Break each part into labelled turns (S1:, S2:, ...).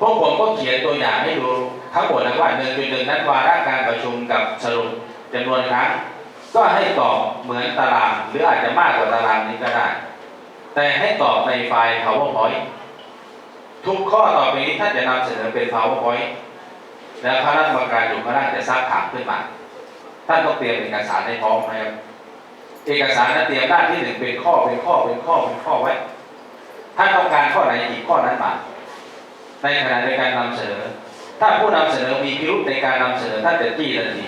S1: พวกผมก็เขียนตัวอย่างให้ดูทั้งหมดนะว่าหนึ่งจุดหนึ่งนั้นวาระการประชุมกับสรุปจำนวนครั้งก็ให้ตอบเหมือนตาราง หรืออาจจะมากกว่าตารางนี้ก็ได้ แต่ให้ตอบในไฟล์ PowerPoint ทุกข้อต่อไปนี้ท่านจะนำเสนอเป็น PowerPoint แล้วคณะกรรมการอยู่ข้างล่างจะซักถามขึ้นมา ท่านต้องเตรียมเอกสารให้พร้อมนะครับเอกสารนั้นเตรียมหน้านที่หนึ่งเป็นข้อเป็นข้อเป็นข้อเป็นข้อไว้ ท่านต้องการข้อไหนอีกข้อนั้นมา ในขณะในการนำเสนอ ถ้าผู้นำเสนอมีพิรุธในการนำเสนอท่านจะจี้ทันที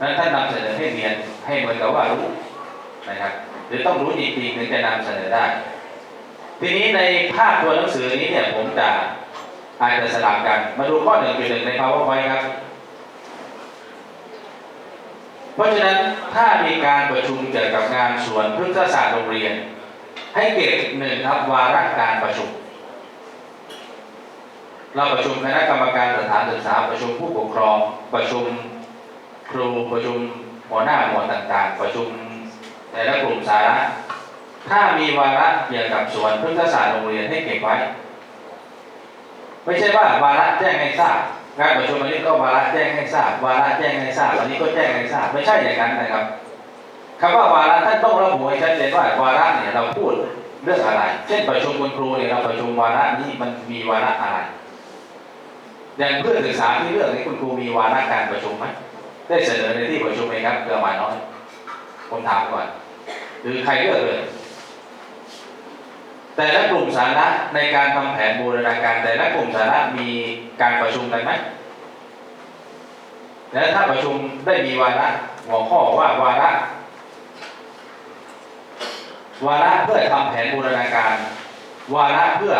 S1: นั้นท่านนำเสนอให้เรียนให้เหมือนกับว่ารู้นะครับหรือต้องรู้จริงๆถึงจะนำเสนอได้ ทีนี้ในภาพตัวหนังสือนี้เนี่ยผมจะอาจจะสลับกัน มาดูข้อหนึ่งจุดหนึ่งใน PowerPoint ครับ เพราะฉะนั้นถ้ามีการประชุมเกี่ยวกับงานสวนพฤกษศาสตร์โรงเรียน ให้เก็บหนึ่งครับวาระการประชุม เราประชุมคณะกรรมการสถานศึกษาประชุมผู้ปกครอง ประชุมครูประชุมหัวหน้าหมวดต่าง ๆ ประชุมแต่ละกลุ่มสาระ ถ้ามีวาระเกี่ยวกับส่วนพฤกษศาสตร์โรงเรียนให้เก็บไว้ ไม่ใช่ว่าวาระแจ้งให้ทราบงานประชุมวันนี้ก็วาระแจ้งให้ทราบวาระแจ้งให้ทราบวันนี้ก็แจ้งให้ทราบไม่ใช่อย่างนั้นนะครับคำว่าวาระท่านต้องระบุให้ชัดเจนว่าวาระเนี่ยเราพูดเรื่องอะไร เช่นประชุมคุณครูเนี่ยเราประชุมวาระนี้มันมีวาระอะไร อย่างเพื่อนศึกษาที่เลือกนี้คุณครูมีวาระการประชุมไหมได้เสนอในที่ประชุมไหมครับเกือมาน้อยผมถามก่อน หรือใครเลือกเลยแต่ละกลุ่มสาระในการทำแผนบูรณาการ แต่ละกลุ่มสาระมีการประชุมกันไหมและถ้าประชุมได้มีวาระหัวข้อว่าวาระ วาระเพื่อทำแผนบูรณาการ วาระเพื่อ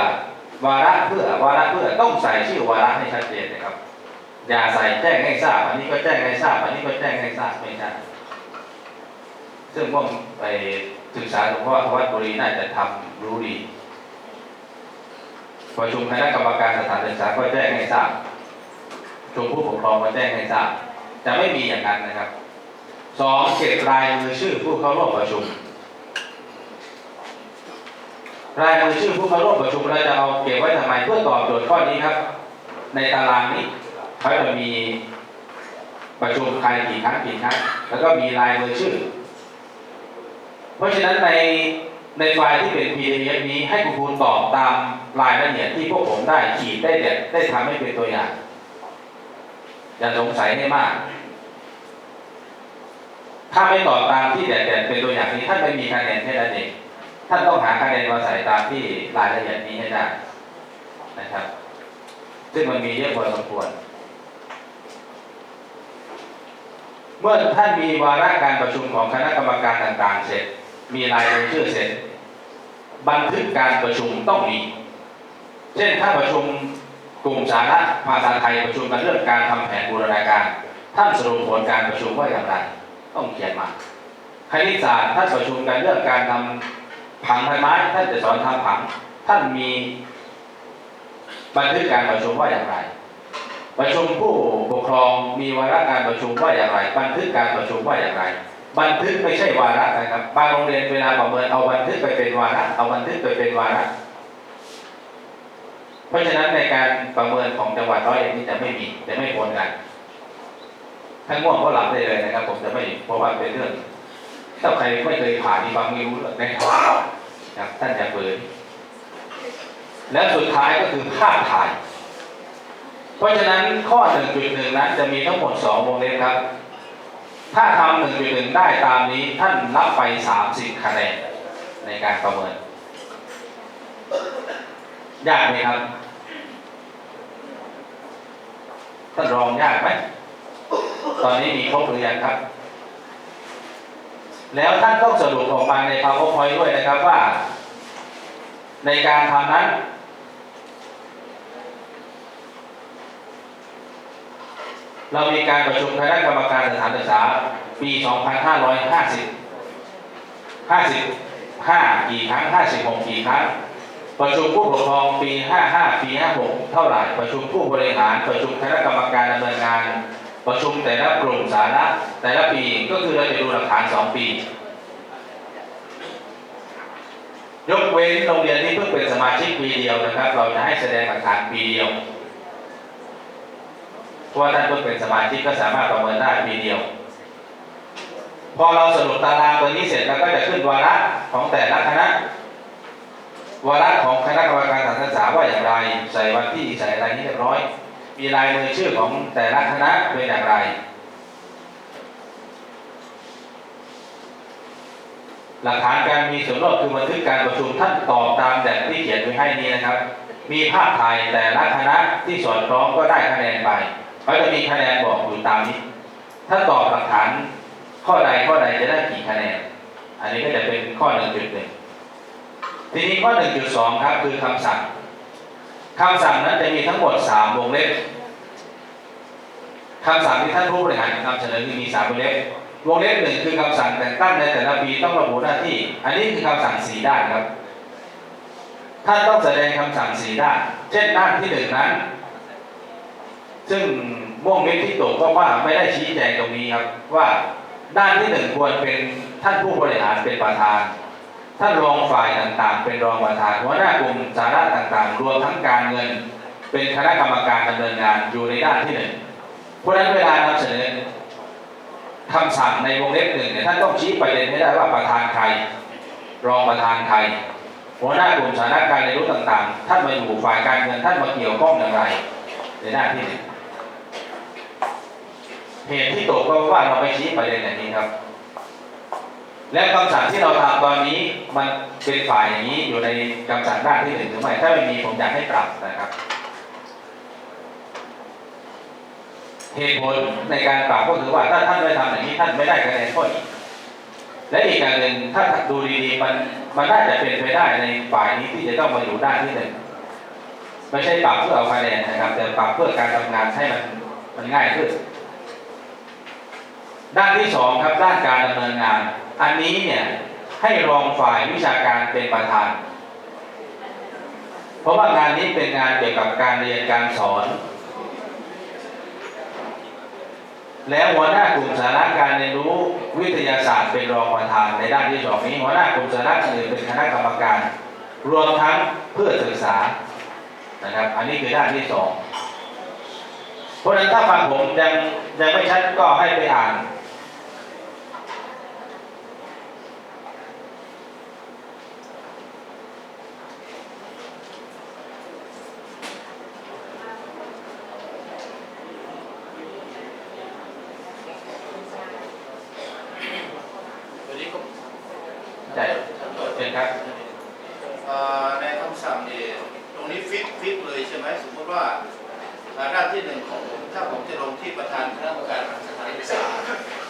S1: วาระเพื่อวาระเพื่อต้องใส่ชื่อวาระให้ชัดเจนนะครับ อย่าใส่แจ้งให้ทราบ อันนี้ก็แจ้งให้ทราบ อันนี้ก็แจ้งให้ทราบไม่ใช่ซึ่งผมไปศึกษาหลวงพ่อทวัดบุรีน่าจะทำรู้ดีประชุมคณะกรรมการสถานศึกษาก็แจ้งให้ทราบประชุมผู้ปกครองก็แจ้งให้ทราบจะไม่มีอย่างนั้นนะครับสองเก็บรายมือชื่อผู้เข้าร่วมประชุม รายมือชื่อผู้เข้าร่วมประชุมเราจะเอาเก็บไว้ทำไมเพื่อตอบโจทย์ข้อนี้ครับ ในตารางนี้เขาจะมีประชุมใครกี่ครั้งกี่ครั้งแล้วก็มีรายมือชื่อ เพราะฉะนั้นในในไฟล์ที่เป็น PDF นี้ให้คุณครูตอบตามรายละเอียดที่พวกผมได้ขีดได้เด็ดได้ทำให้เป็นตัวอย่าง อย่าสงสัยให้มาก ถ้าไม่ตอบตามที่เด็ดๆเป็นตัวอย่างนี้ท่านไม่มีคะแนนแค่นั้นเอง ท่านต้องหาคะแนนมาใส่ตามที่รายละเอียดนี้ให้ได้นะครับ ซึ่งมันมีเยอะพอสมควร เมื่อท่านมีวาระการประชุมของคณะกรรมการต่างๆ เสร็จ มีรายชื่อเสร็จ บันทึกการประชุมต้องมี เช่นถ้าประชุมกลุ่มสาระภาษาไทยประชุมกันเรื่องการทำแผนบูรณาการ ท่านสรุปผลการประชุมว่าอย่างไรต้องเขียนมาคณิตศาสตร์ท่านประชุมกันเรื่องการทำ ผังพันไม้ท่านจะสอนทำผัง ท่านมีบันทึกการประชุมว่าอย่างไร ประชุมผู้ปกครองมีวาระการประชุมว่าอย่างไร บันทึกการประชุมว่าอย่างไร บันทึกไม่ใช่วาระนะครับบางโรงเรียนเวลาประเมินเอาบันทึกไปเป็นวาระเอาบันทึกไปเป็นวาระเพราะฉะนั้นในการประเมินของจังหวัดร้อยเอ็ดนี่จะไม่มีจะไม่ปนกันถ้าง่วงก็หลับได้เลยนะครับ ผมจะไม่เพราะว่าเป็นเรื่อง ถ้าใครไม่เคยผ่านนี่ฟังไม่รู้เรื่องแน่นอนครับท่านจะเปิดและสุดท้ายก็คือภาพถ่าย เพราะฉะนั้นข้อ 1.1 นั้นจะมีทั้งหมด 2 วงเล็บครับ ถ้าทำ1.1 ได้ตามนี้ท่านรับไป 30 คะแนนในการประเมิน ยากไหมครับ ท่านรองยากไหม ตอนนี้มีครบหรือยังครับ แล้วท่านต้องสรุปออกมาใน PowerPoint ด้วยนะครับว่า ในการทำนั้น เรามีการประชุมคณะกรรมการสถานศึกษาปี 2550 55 กี่ครั้ง 56 กี่ครั้ง ประชุมผู้ปกครองปี 55 ปี 56 เท่าไหร่ ประชุมผู้บริหาร ประชุมคณะกรรมการดำเนินงาน ประชุมแต่ละกลุ่มสาระแต่ละปีก็คือเราจะดูหลักฐาน2ปี ยกเว้นโรงเรียนที่เพิ่งเป็นสมาชิกปีเดียวนะครับ เราจะให้แสดงหลักฐานปีเดียวเพราะท่านเพิ่งเป็นสมาชิกก็สามารถประเมินได้ปีเดียว พอเราสรุปตารางตัวนี้เสร็จเราก็จะขึ้นวาระของแต่ละคณะวาระของคณะกรรมการสถานศึกษาว่าอย่างไร ใส่วันที่ใส่อะไรนี่เรียบร้อย มีลายมือชื่อของแต่ละคณะเป็นอย่างไร หลักฐานการมีส่วนร่วมคือบันทึกการประชุมท่านตอบตามแบบที่เขียนไว้ให้นี้นะครับ มีภาพถ่ายแต่ละคณะที่สอดคล้องก็ได้คะแนนไปเขาจะมีคะแนนบอกอยู่ตามนี้ ถ้าตอบหลักฐานข้อใดข้อใดจะได้กี่คะแนน อันนี้ก็จะเป็นข้อ1.1ทีนี้ข้อ1.2ครับคือคำสั่ง คำสั่งนั้นจะมีทั้งหมด 3 วงเล็บคำสั่งที่ท่านผู้บริหารนำเสนอคือมี 3 วงเล็บ วงเล็บหนึ่งคือคำสั่งแต่งตั้งในแต่ละปีต้องระบุหน้าที่ อันนี้คือคำสั่งสีด้านครับ ท่านต้องแสดงคำสั่งสีด้าน เช่นด้านที่หนึ่งนั้น ซึ่งม่วงเม็ดที่ตกก็ว่าไม่ได้ชี้แจงตรงนี้ครับว่าด้านที่หนึ่งควรเป็นท่านผู้บริหารเป็นประธาน ท่านรองฝ่ายต่างๆ เป็นรองประธานหัวหน้ากลุ่มสาระต่างๆ รวมทั้งการเงิน เป็นคณะกรรมการดำเนินงานอยู่ในด้านที่หนึ่งเพราะฉะนั้นเวลานำเสนอคำสั่งในวงเล็บหนึ่งเนี่ยท่านต้องชี้ประเด็นให้ได้ว่าประธานใครรองประธานใครหัวหน้ากลุ่มสาระการเรียนรู้ต่างๆ ท่านมาอยู่ฝ่ายการเงินท่านมาเกี่ยวข้องอย่างไร ในด้านที่หนึ่งเหตุที่ตกก็เพราะว่าเราไปชี้ประเด็นอย่างนี้ครับ และคำสั่งที่เราทำตอนนี้มันเป็นฝ่ายนี้อยู่ในคำสั่งด้านที่หนึ่งหรือไม่ถ้าไม่มีผมอยากให้ปรับนะครับเหตุผลในการปรับก็คือว่าถ้าท่านไม่ทำอย่างนี้ท่านไม่ได้คะแนนข้อนี้และอีกอย่างหนึ่งถ้าดูดีๆมันมันน่าจะเป็นไปได้ในฝ่ายนี้ที่จะต้องมาอยู่ด้านที่หนึ่งไม่ใช่ปรับเพื่อเอาคะแนนนะครับ แต่ปรับเพื่อการทำงานให้มันมันง่ายขึ้น ด้านที่สองครับด้านการดำเนินงาน อันนี้เนี่ยให้รองฝ่ายวิชาการเป็นประธาน เพราะว่างานนี้เป็นงานเกี่ยวกับการเรียนการสอน แล้วหัวหน้ากลุ่มสาระการเรียนรู้วิทยาศาสตร์เป็นรองประธานในด้านที่สองนี้หัวหน้ากลุ่มสาระอื่นเป็นคณะกรรมการ รวมทั้งเพื่อศึกษานะครับ อันนี้คือด้านที่สองเพราะฉะนั้นถ้าฟังผมยังยังไม่ชัดก็ให้ไปอ่าน
S2: นี้ก็
S1: ใช่เชิญ ครับ
S2: ในคำสั่งนี่ตรงนี้ฟิกฟิกเลยใช่ไหมสมมติว่าด้านที่หนึ่งของผมถ้าผมจะลงที่ประธานคณะกรรมการสถานศึกษา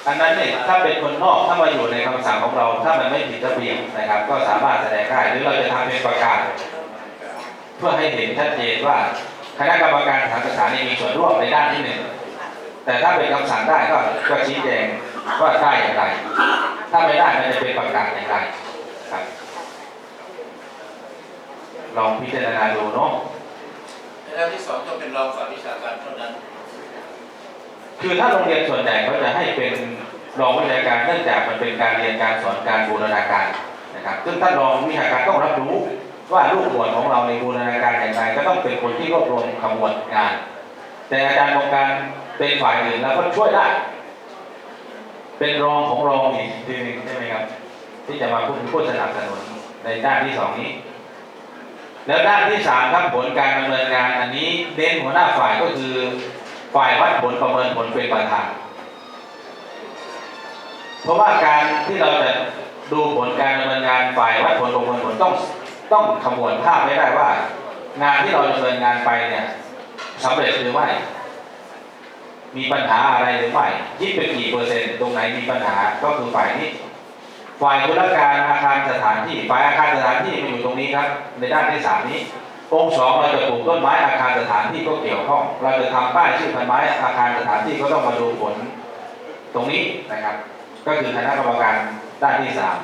S1: อันนั้นเนี่ยถ้าเป็นคนนอกถ้ามาอยู่ในคำสั่งของเรา ถ้ามันไม่ผิดระเบียบนะครับ ก็สามารถแสดงได้หรือเราจะทำเป็นประกาศ เพื่อให้เห็นชัดเจนว่าคณะกรรมการสถานศึกษานีมีส่วนร่วมในด้านที่หนึ่งแต่ถ้าเป็นคำสั่งได้ก็ก็ชี้แจงว่าได้อย่างไร ถ้าไม่ได้มันจะเป็นประกาศอย่างไรครับ ลองพิจารณาดูเนาะ
S2: ในด้านที่สองต้องเป็นรองฝ่ายวิชาการเท่านั้น
S1: คือถ้าโรงเรียนส่วนใหญ่เขาจะให้เป็นรองวิชาการเนื่องจากมันเป็นการเรียนการสอนการบูรณาการนะครับ ซึ่งท่านรองวิชาการต้องรับรู้ว่าลูกหมวดของเราในบูรณาการอย่างไรก็ต้องเป็นคนที่รวบรวมขมวดงาน แต่อาจารย์ของการเป็นฝ่ายอื่นแล้วก็ช่วยได้ เป็นรองของรองอีกทีหนึงใช่ไหมครับ ที่จะมาพูดพูดสนับสนุนในด้านที่สองนี้ แล้วด้านที่สามครับผลการดำเนินงานอันนี้เน้นหัวหน้าฝ่ายก็คือฝ่ายวัดผลประเมินผลเป็นประธานเพราะว่าการที่เราจะดูผลการดำเนินงานฝ่ายวัดผลประเมินผลต้องต้องขมวดภาพไม่ได้ว่า งานที่เราดำเนินงานไปเนี่ยสำเร็จหรือไม่มีปัญหาอะไรหรือไม่คิดเป็นกี่เปอร์เซ็นต์ตรงไหนมีปัญหาก็คือฝ่ายนี้ ฝ่ายธุรการอาคารสถานที่ ฝ่ายอาคารสถานที่มันอยู่ตรงนี้ครับ ในด้านที่สามนี้ องค์สองเราจะปลูกต้นไม้อาคารสถานที่ก็เกี่ยวข้อง เราจะทำป้ายชื่อพันไม้อาคารสถานที่ก็ต้องมาดูผลตรงนี้นะครับ ก็คือคณะกรรมการด้านที่สาม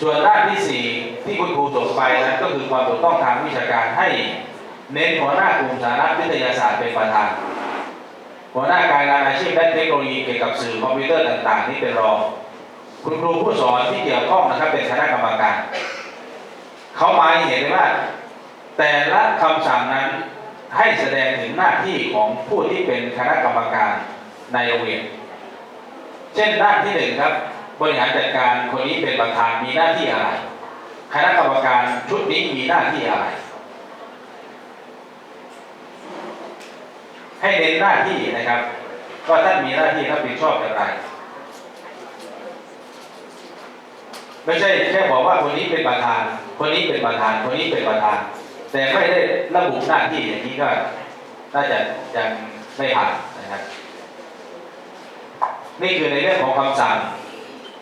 S1: ส่วนด้านที่สี่ที่คุณครูส่งไปนั้นก็คือความถูกต้องทางวิชาการให้เน้นหัวหน้ากลุ่มสารวิทยาศาสตร์เป็นประธานหัวหน้าการงานอาชีพและเทคโนโลยีเกี่ยวกับสื่อคอมพิวเตอร์ต่าง ๆ นี่เป็นรอง คุณครูผู้สอนที่เกี่ยวข้องนะครับ เป็นคณะกรรมการเขาหมายเห็นเลยว่า แต่ละคำสั่งนั้นให้แสดงถึงหน้าที่ของผู้ที่เป็นคณะกรรมการในโรงเรียน เช่นด้านที่หนึ่งครับ บริหารจัดการคนนี้เป็นประธานมีหน้าที่อะไร คณะกรรมการชุดนี้มีหน้าที่อะไร ให้เน้นหน้าที่นะครับว่าท่านมีหน้าที่รับผิดชอบอย่างไร ไม่ใช่แค่บอกว่าคนนี้เป็นประธาน คนนี้เป็นประธาน คนนี้เป็นประธาน แต่ไม่ได้ระบุหน้าที่อย่างนี้ก็น่าจะยังไม่ผ่านนะครับนี่คือในเรื่องของคำสั่ง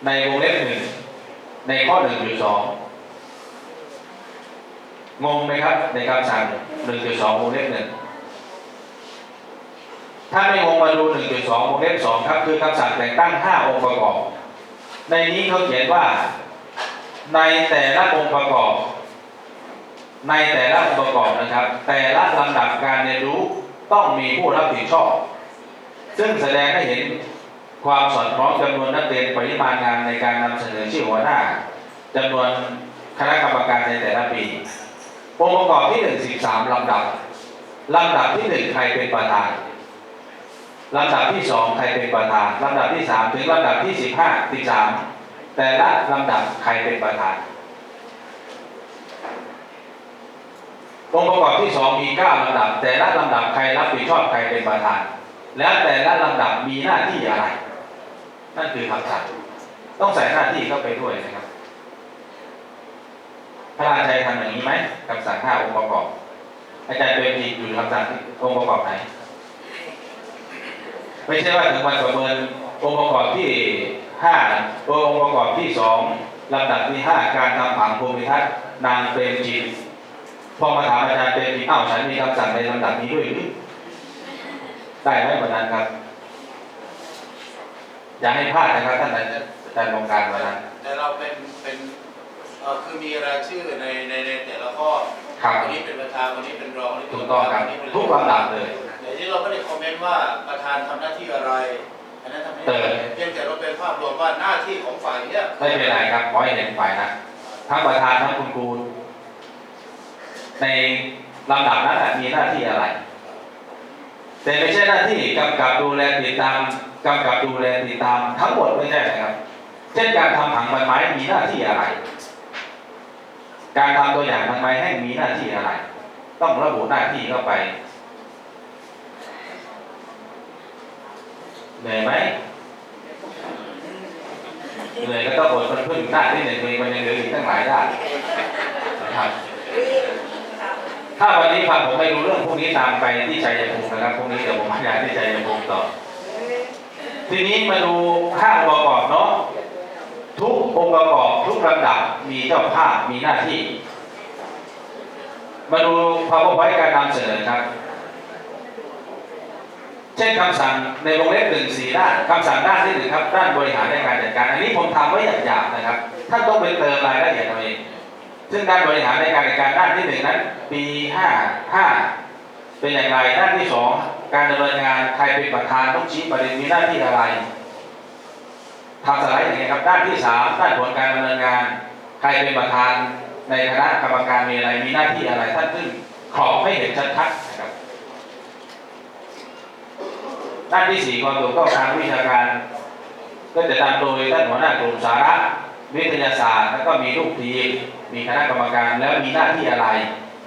S1: ในวงเล็บหนึ่งในข้อหนึ่งจุดสองงงไหมครับ ในคำสั่งหนึ่งจุดสองวงเล็บหนึ่งถ้าไม่งงมาดูหนึ่งจุดสองวงเล็บสองครับ คือคำสั่งแต่งตั้งห้าองค์ประกอบ ในนี้เขาเขียนว่า ในแต่ละองค์ประกอบ ในแต่ละองค์ประกอบนะครับ แต่ละลำดับการเรียนรู้ต้องมีผู้รับผิดชอบ ซึ่งแสดงให้เห็นความสอดคล้องจำนวนนักเรียนปริมาณงานในการนำเสนอชื่อหัวหน้าจำนวนคณะกรรมการในแต่ละปีองค์ประกอบที่หนึ่งสิบสามลำดับลำดับที่หนึ่งใครเป็นประธานลำดับที่สองใครเป็นประธานลำดับที่สามถึงลำดับที่สิบห้าสิบสาม แต่ละลำดับใครเป็นประธาน องค์ประกอบที่สองมีเก้าลำดับ แต่ละลำดับใครรับผิดชอบใครเป็นประธาน แล้วแต่ละลำดับมีหน้าที่อะไร นั่นคือคำสั่งต้องใส่หน้าที่เข้าไปด้วยนะครับ พระราชัยทำอย่างนี้ไหมคำสั่งห้าองค์ประกอบ อาจารย์เป็นอีอยู่คำสั่งองค์ประกอบไหน ไม่ใช่ว่าถึงวันประเมินองค์ประกอบที่ ห้าองค์ประกอบที่สองลำดับที่ห้าการทำผังภูมิทัศน์นางเปรมจิตพอมาถามอาจารย์เปรมจิตอ้าวฉันมีคำสั่งในลำดับนี้ด้วยหรือได้ไหมวันนั้นครับ อย่าให้พลาดนะครับท่านอาจารย์ลงการวันนั้น
S2: แต่เราเป็นเป็นเอ่อคือมีรายชื่อในในในแต่ละข้อ
S1: ครับ
S2: คนนี้เป็นประธานคนนี้เป็นรองคนนี้เป็น
S1: ถูกต้องครับ
S2: นนี้เป็น
S1: ทุกลำดับเลย
S2: แต่ที่เราไม่ได้คอมเมนต์ว่าประธานทำหน้าที่อะไรอั นนั้นทำหน้า
S1: เอ
S2: ที่
S1: อ
S2: อะไรเพียงแต่เราเป็นภาพรวมว่าหน้าที่ของฝ่ายเนี้ย
S1: ไม่เป็นไรครับขอให้เห็นฝ่ายนะทั้งประธานทั้งคุณครูในลำดับนั้นน่ะมีหน้าที่อะไร แต่ไม่ใช่หน้าที่กำกับดูแลติดตามกำกับดูแลติดตามทั้งหมดไม่ใช่นะครับ เช่นการทำผังใบไม้มีหน้าที่อะไร การทำตัวอย่างใบไม้แห้งมีหน้าที่อะไร ต้องระบุหน้าที่เข้าไป เหนื่อยไหมเหนื่อยก็ต้องอดทนเพึ่งหน้าที่หนึ่งเองมันยังเหลืออีกตั้งหลายด้านนะครับถ้าวันนี้ฟังผมไม่รู้เรื่องพวกนี้ตามไปที่ชัยภูมินะครับพวกนี้เดี๋ยวผมบรรยายที่ชัยภูมิต่อ ทีนี้มาดูห้าองค์ประกอบเนาะทุกองค์ประกอบทุกระดับมีเจ้าภาพมีหน้าที่ มาดู powerpoint การนำเสนอครับ เช่นคำสั่งในวงเล็บหนึ่งสี่ด้านคำสั่งด้านที่หนึ่งครับด้านบริหารในการจัดการ อันนี้ผมทำไว้หยาบๆนะครับท่านต้องไปเติมรายละเอียดเอาเองซึ่งด้านบริหารในการจัดการด้านที่หนึ่งนั้น ปีห้าห้าเป็นอย่างไรด้านที่สองการดำเนินงานใครเป็นประธานต้องชี้ประเด็นมีหน้าที่อะไรทำสไลด์อย่างนี้ยครับด้านที่สามด้านผลการดำเนินงาน ใครเป็นประธานในคณะกรรมการมีอะไรมีหน้าที่อะไรท่านซึ่งขอบให้เห็นชัดๆ ด้านที่สี่ความถูกต้องทางวิชาการ ก็จะนำโดยท่านหัวหน้ากลุ่มสาระวิทยาศาสตร์แล้วก็มีลูกทีมมีคณะกรรมการแล้วมีหน้าที่อะไร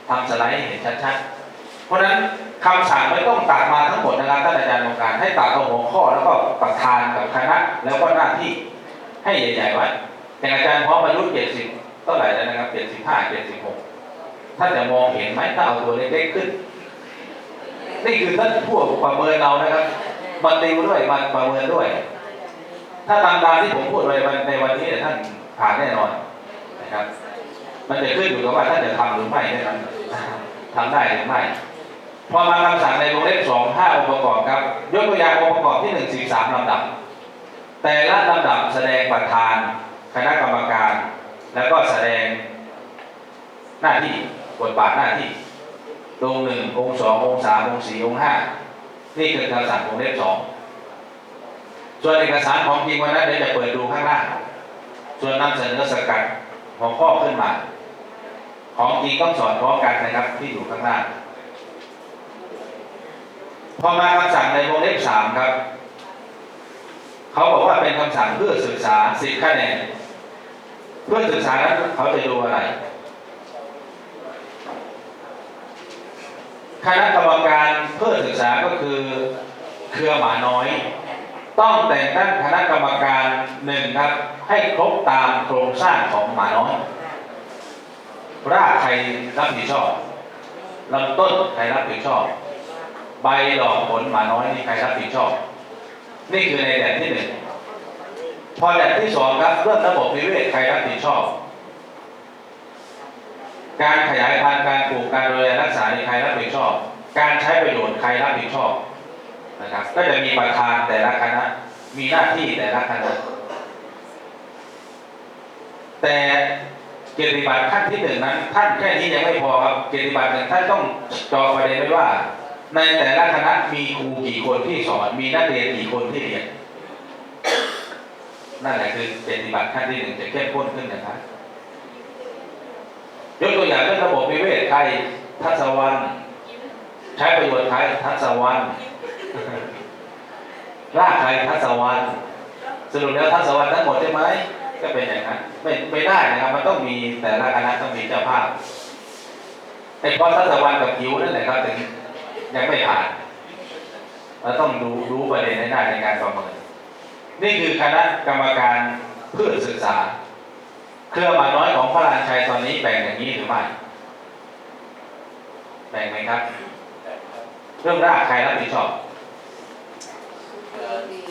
S1: ทำสไลด์ให้เห็นชัดๆ เพราะฉะนั้นคำสั่งไม่ต้องตัดมาทั้งหมดนะครับท่านอาจารย์องการให้ตัดเอาหัวข้อแล้วก็ประธานกับคณะแล้วก็หน้าที่ให้ใหญ่ๆไว้แต่อาจารย์พร้อมอายุเจ็ดสิบเท่าไหร่แล้วนะครับเจ็ดสิบห้าเจ็ดสิบหกท่านจะมองเห็นไหมถ้าเอาตัวเล็กๆขึ้น นี่คือท่านผู้ประเมินเรานะครับ มันติวด้วยมันประเมินด้วย ถ้าตามตามที่ผมพูดไปในวันนี้เนี่ยท่านผ่านแน่นอนนะครับ มันจะขึ้นอยู่กับว่าท่านจะทำหรือไม่แค่นั้นทำได้หรือไม่พอมาคำสั่งในวงเล็บสองห้าองค์ประกอบครับยกตัวอย่างองค์ประกอบที่หนึ่งสี่สามลำดับ แต่ละลำดับแสดงประธาน คณะกรรมการ แล้วก็แสดงหน้าที่บทบาทหน้าที่องค์หนึ่งองค์สององค์สามองค์สี่องค์ห้า นี่คือคำสั่งวงเล็บสองส่วนเอกสารของจริงวันนั้นเดี๋ยวจะเปิดดูข้างล่างส่วนนำเสนอสกัดหัวข้อขึ้นมา ของจริงต้องสอนพร้อมกันนะครับที่อยู่ข้างล่างพอมาคำสั่งในวงเล็บสามครับ เขาบอกว่าเป็นคำสั่งเพื่อศึกษาสิบคะแนนเพื่อศึกษานั้นเขาจะดูอะไรคณะกรรมการเพื่อศึกษาก็คือ เครือหมาน้อย ต้องแต่งตั้งคณะกรรมการหนึ่งครับ ให้ครบตามโครงสร้างของหมาน้อยรากใครรับผิดชอบลำต้นใครรับผิดชอบ ใบดอกผลหมาน้อยนี่ใครรับผิดชอบ นี่คือในแดนที่หนึ่งพอแดนที่สองครับเรื่องระบบนิเวศใครรับผิดชอบ การขยายพันธุ์การปลูกการดูแลรักษาในใครรับผิดชอบ การใช้ประโยชน์ใครรับผิดชอบ นะครับ ก็จะมีประธานแต่ละคณะ มีหน้าที่แต่ละคณะ แต่เกียรติบัตรขั้นที่หนึ่งนั้น ท่านแค่นี้ยังไม่พอครับเกียรติบัตรหนึ่งท่านต้องจอประเด็นไว้ว่า ในแต่ละคณะมีครูกี่คนที่สอนมีนักเรียนกี่คนที่เรียนนั่นแหละคือเกียรติบัตรขั้นที่หนึ่งจะเข้มข้นขึ้นนะครับยกตัวอย่างเรื่องระบบนิเวศใครทัศวรรณใช้ประโยชน์ใครทัศวรรณ รากใครทัศวรรณสรุปแล้วทัศวรรณทั้งหมดใช่ไหมก็เป็นอย่างนั้นไม่ไม่ได้นะครับ มันต้องมีแต่ละคณะต้องมีเจ้าภาพไอ้เพราะทัศวรรณกับผิวนั่นแหละครับถึงยังไม่ผ่านเราต้องดูรู้ประเด็นให้ได้ในการประเมินนี่คือคณะกรรมการเพื่อศึกษา เครือหมาน้อยของพระรานชัยตอนนี้แบ่งอย่างนี้หรือไม่แบ่งไหมครับ เรื่องรากใครรับผิดชอบ
S2: เอ่อ